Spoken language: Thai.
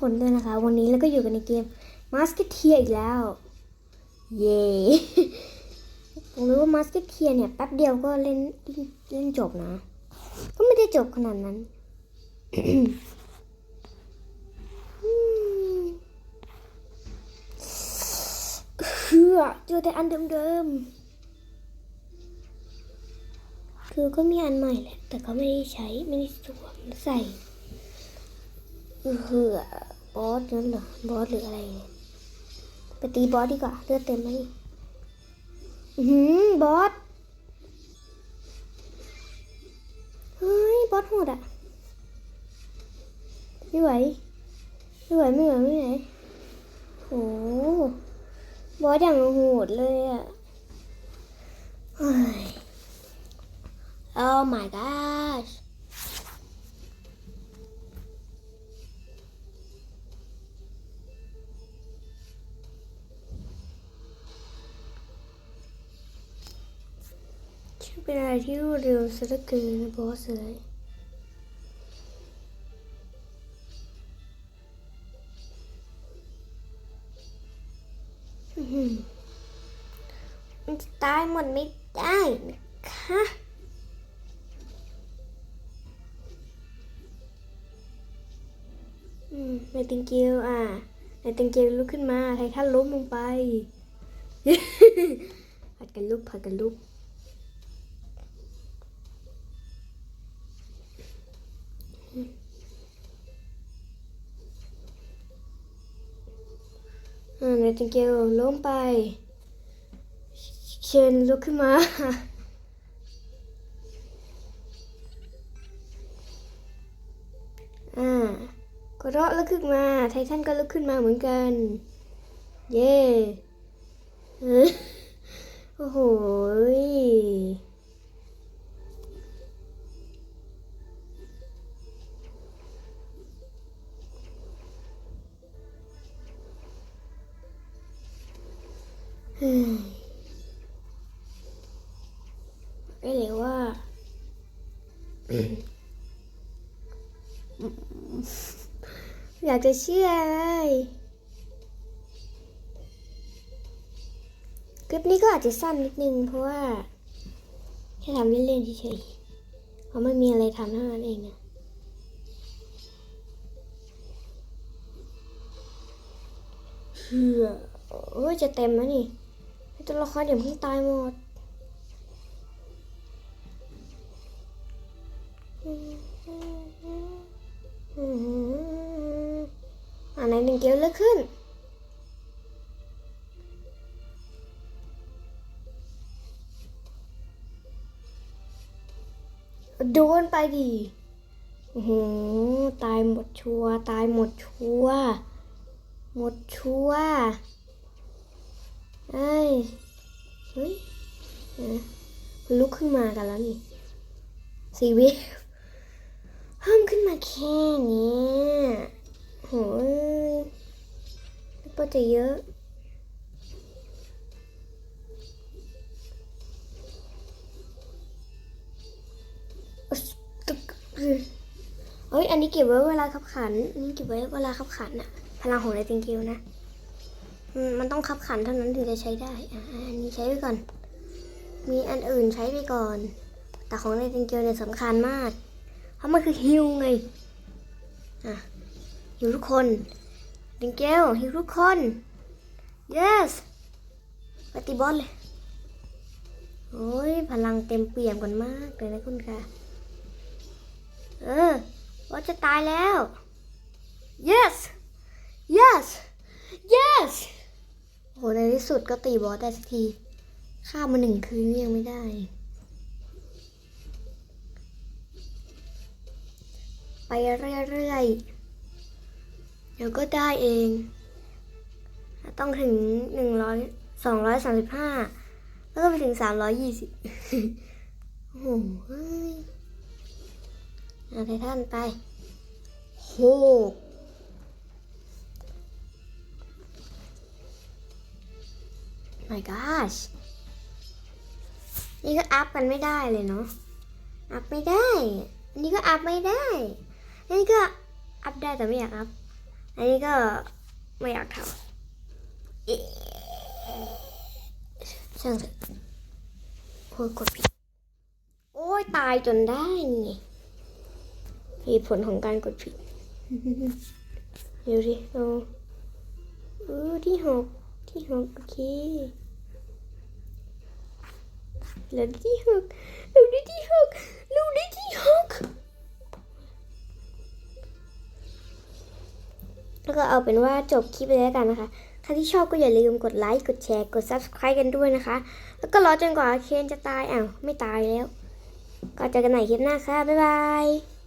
คนด้วยนะคะ วันนี้เราก็อยู่กันในเกม Musketeer อีกแล้ว เย้ผมรู้ว่า Musketeer เนี่ยแป๊บเดียวก็เล่นเล่นลนจบนะ ก็ไม่ได้จบขนาดนั้นอืมเชื่อเจอแต่อันเดิมๆ คือก็มีอันใหม่แหละ แต่ก็ไม่ได้ใช้ ไม่ได้สวมใส่ เหือบอสนั่นเหรอบอสหรืออะไรไปตีบอสดีกว่าเลือดเต็มไหมอือหือบอสเฮ้ยบอสโหดอะไม่ไหวไม่ไหวไม่ไหวไม่ไหวโอ้บอสอย่างโหดเลยอะเฮ้ย Oh my gosh เป็นอะไรที่รวดเร็วซะเหลือเกินนะบอสเลยมันจะตายหมดไม่ได้นะคะอืมในติงเกียวอะในติงเกียวลุกขึ้นมาไททันล้มลงไปผัดกันลุกผัดกันลุก อ่าในติงเกลล้มไป เชนลุกขึ้นมาอ่าก็เราะลุกขึ้นมา ไททันก็ลุกขึ้นมาเหมือนกัน เย้โอ้โห ไม่เลยว่าอยากจะเชื่อเลยคลิปนี้ก็อาจจะสั้นนิดนึง เพราะว่าแค่ทำเล่นๆเฉยๆเพราะไม่มีอะไรทำเท่านั้นเองนะเชื่อโอ้ยจะเต็มแล้วนี่ ตัวละครเดี๋ยวเพิ่งตายหมดอันไหนหนึ่งเกลียวเลือกขึ้นโดนไปดิโอ้โหตายหมดชัวร์ตายหมดชัวร์หมดชัวร์ เอ้ยเฮ้ยเอ๊ะลุกขึ้นมากันแล้วนี่สีวิเพิ่มขึ้นมาแค่นี้โหยแล้วก็จะเยอะเอ้ย อันนี้เก็บไว้เวลาขับขัน อันนี้เก็บไว้เวลาขับขันอะพลังของไรติงกิวนะ มันต้องขับขันเท่านั้นถึงจะใช้ได้อะอันนี้ใช้ไปก่อน มีอันอื่นใช้ไปก่อน แต่ของไรติงกิวเนี่ยสำคัญมาก เพราะมันคือฮิวไงอะฮิวทุกคนดิงเกลฮิวทุกคน yes ปฏิบอลเลยโอ้ยพลังเต็มเปี่ยมกันมากเลยนะคุณค่ะเออว่าจะตายแล้ว yes yes ที่สุดก็ตีบอสได้สักทีฆ่ามาหนึ่งคืนยังไม่ได้ ไปเรื่อยๆ เดี๋ยวก็ได้เอง ต้องถึงหนึ่งร้อยสองร้อยสามสิบห้าแล้วก็ไปถึงสามร้อยยี่สิบโอ้โหเฮ้ยอาไททันไปโห my gosh นี่ก็อัพกันไม่ได้เลยเนาะ อัพไม่ได้ อันนี้ก็อัพไม่ได้ อันนี้ก็อัพได้แต่ไม่อยากอัพ อันนี้ก็ไม่อยากทำช่างเถอะโอ้ยกดผิด โอ้ยตายจนได้นี่ไงเหตุผลของการกดผิด เดี๋ยวดิเอาเออที่หก ที่หกโอเคเหลือที่หกเหลือที่หกเหลือที่หกแล้วก็เอาเป็นว่าจบคลิปเลยแล้วกันนะคะ ใครที่ชอบก็อย่าลืมกดไลค์ กดแชร์ กด subscribe กันด้วยนะคะ แล้วก็รอจนกว่าเคนจะตาย อ้าว ไม่ตายแล้ว ก็เจอกันใหม่คลิปหน้าค่ะ บ๊ายบาย